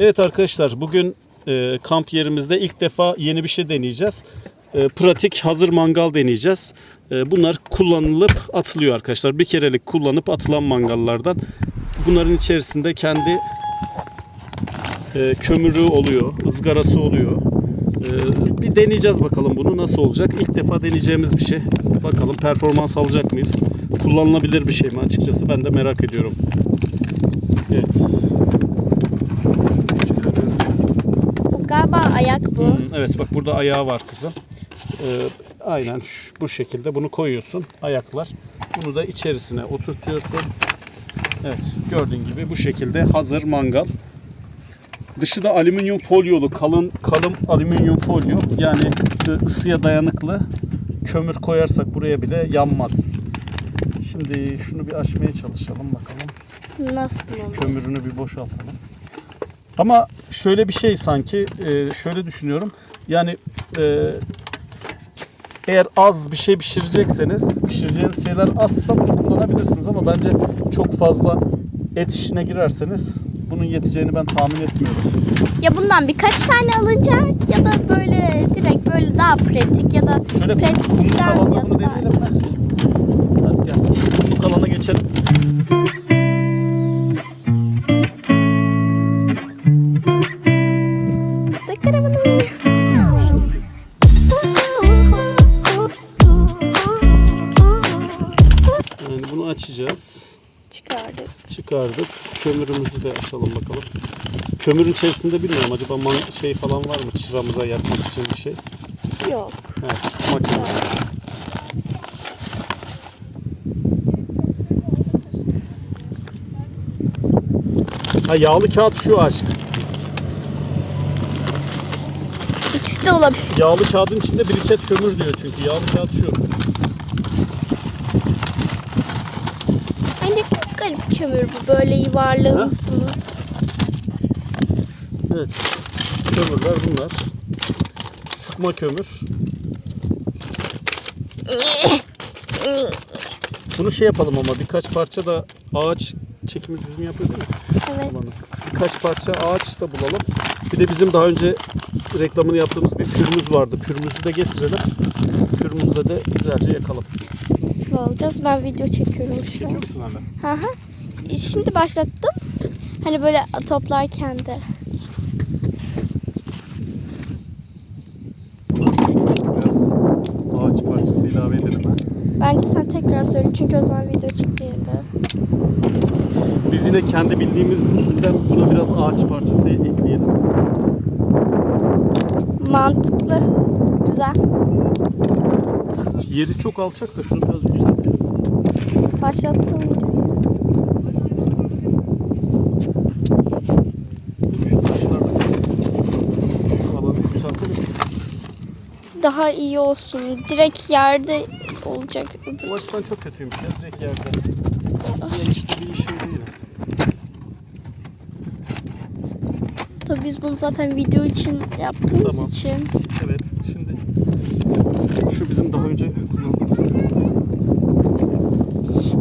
Evet arkadaşlar bugün e, kamp yerimizde ilk defa yeni bir şey deneyeceğiz. E, pratik hazır mangal deneyeceğiz. E, bunlar kullanılıp atılıyor arkadaşlar. Bir kerelik kullanıp atılan mangallardan. Bunların içerisinde kendi e, kömürü oluyor, ızgarası oluyor. E, bir deneyeceğiz bakalım bunu nasıl olacak. İlk defa deneyeceğimiz bir şey. Bakalım performans alacak mıyız? Kullanılabilir bir şey mi açıkçası ben de merak ediyorum. Evet. Ayak bu. Hmm, evet bak burada ayağı var kızım. Ee, aynen şu- bu şekilde bunu koyuyorsun ayaklar. Bunu da içerisine oturtuyorsun. Evet gördüğün gibi bu şekilde hazır mangal. Dışı da alüminyum folyolu kalın kalın alüminyum folyo. Yani ı- ısıya dayanıklı. Kömür koyarsak buraya bile yanmaz. Şimdi şunu bir açmaya çalışalım bakalım Nasıl olur? kömürünü bir boşaltalım. Ama şöyle bir şey sanki e, şöyle düşünüyorum. Yani e, eğer az bir şey pişirecekseniz pişireceğiniz şeyler azsa bunu kullanabilirsiniz ama bence çok fazla et işine girerseniz bunun yeteceğini ben tahmin etmiyorum. Ya bundan birkaç tane alınacak ya da böyle direkt böyle daha pratik ya da Şöyle pratik kumluk alanda bunu deneyelim? Hadi gel. Kumluk alana geçelim. Açacağız. Çıkardık. Çıkardık. Kömürümüzü de açalım bakalım. Kömürün içerisinde bilmiyorum acaba man şey falan var mı çıramıza yakmak için bir şey. Yok. Evet, için. Ha yağlı kağıt şu aşk. İkisi de olabilir. Yağlı kağıdın içinde biriket kömür diyor çünkü. Yağlı kağıt şu. Garip kömür bu böyle yuvarlağımsı. Evet. Kömürler bunlar. Sıkma kömür. Bunu şey yapalım ama birkaç parça da ağaç çekimi düzgün yapıyor değil mi? Evet. Alanı. Birkaç parça ağaç da bulalım. Bir de bizim daha önce reklamını yaptığımız bir pürümüz vardı. Pürümüzü de getirelim. Pürümüzde de güzelce yakalım. Nasıl alacağız? Ben video çekiyorum şu an. Çekiyor musun hala? Hı hı. Şimdi başlattım. Hani böyle toplarken de. Biraz ağaç parçası ilave edelim. ha. Bence sen tekrar söyle çünkü o zaman video yerinde. Biz yine kendi bildiğimiz usulden buna biraz ağaç parçası ekleyelim. Mantıklı. Güzel. Yeri çok alçak da şunu biraz yükseltelim. Başlattım videoyu. Şu taşlarla şu alanı yükseltelim. Daha iyi olsun. Direkt yerde olacak. Bu açıdan çok kötüymüş ya direkt yerde. Diğer işte bir şey değil aslında. Tabii biz bunu zaten video için yaptığımız Tamam. için. Evet şu bizim daha önce kullandığımız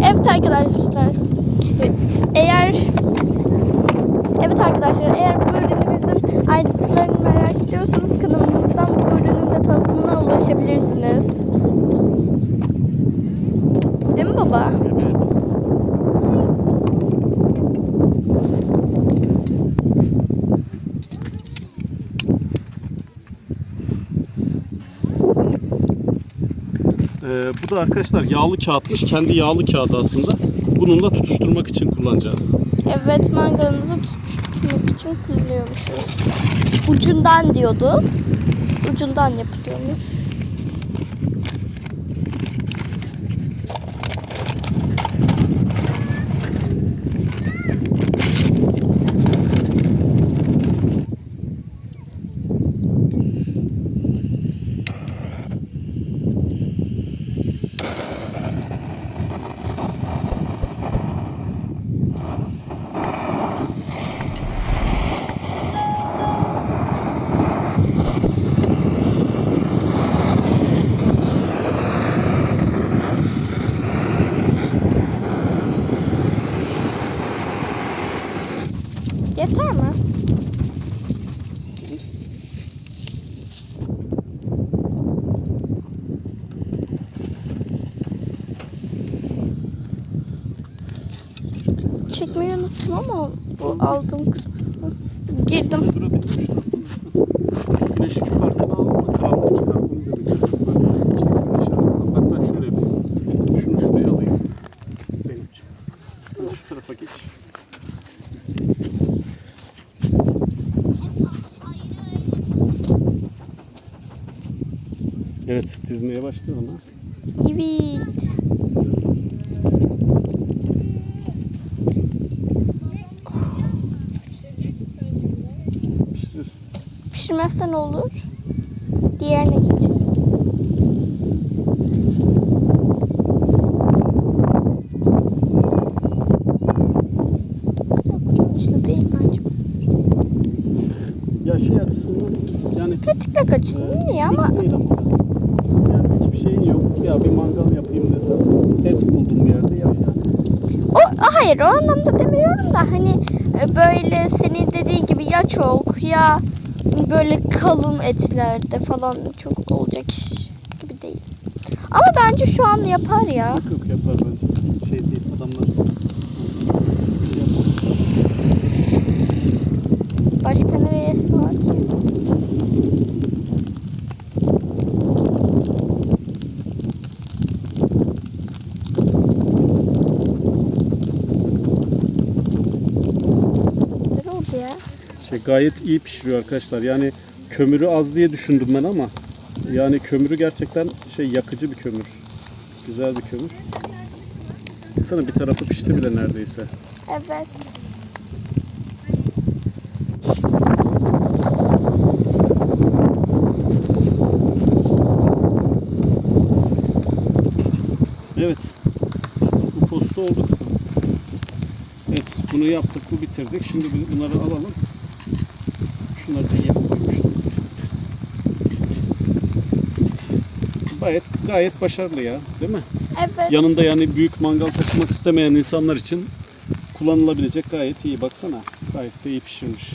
Evet arkadaşlar. Eğer Evet arkadaşlar eğer bu ürünümüzün ayrıntılarını merak ediyorsanız kanalımızdan bu ürünün de tanıtımına ulaşabilirsiniz. Değil mi baba? Evet. Ee, bu da arkadaşlar yağlı kağıtmış. Kendi yağlı kağıdı aslında. Bununla tutuşturmak için kullanacağız. Evet mangalımızı tutmak için kullanıyormuşuz. Ucundan diyordu. Ucundan yapılıyormuş. Yaptım ama bu aldığım kısmı. Girdim. Çok arkana alma, karanlık çıkar. Onu demek istiyorum ben. Şey. Bak ben şöyle şunu şuraya alayım. Benim için. Sen şu tarafa geç. Evet, dizmeye başladı ona. Evet. Pişirmezsen olur. Diğerine geçelim. Ya şey açısından yani Pratiklik açısından iyi ama ama. Yani hiçbir şeyin yok. Ya bir mangal yapayım desen et buldum bir yerde ya yani. o hayır o anlamda demiyorum da hani e, böyle senin dediğin gibi ya çok ya böyle kalın etlerde falan çok olacak gibi değil. Ama bence şu an yapar ya. Yok yok yapar bence. Şey değil adamlar. Başka neresi var ki? Ne oldu ya? Şey gayet iyi pişiriyor arkadaşlar. Yani kömürü az diye düşündüm ben ama yani kömürü gerçekten şey yakıcı bir kömür. Güzel bir kömür. Baksana bir tarafı pişti bile neredeyse. Evet. Evet. Bu posta oldu kızım. Evet bunu yaptık, bu bitirdik. Şimdi bu- bunları alalım. Şunları da yiyelim koymuştum. Gayet, gayet başarılı ya değil mi? Evet. Yanında yani büyük mangal taşımak istemeyen insanlar için kullanılabilecek gayet iyi. Baksana gayet de iyi pişirmiş.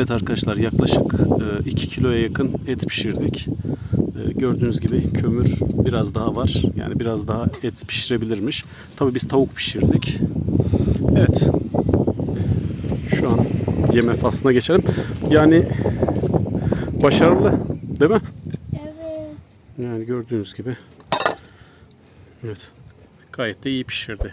Evet arkadaşlar yaklaşık 2 kiloya yakın et pişirdik. E, Gördüğünüz gibi kömür biraz daha var. Yani biraz daha et pişirebilirmiş. Tabii biz tavuk pişirdik. Evet. Şu an yeme faslına geçelim. Yani başarılı değil mi? Evet. Yani gördüğünüz gibi. Evet. Gayet de iyi pişirdi.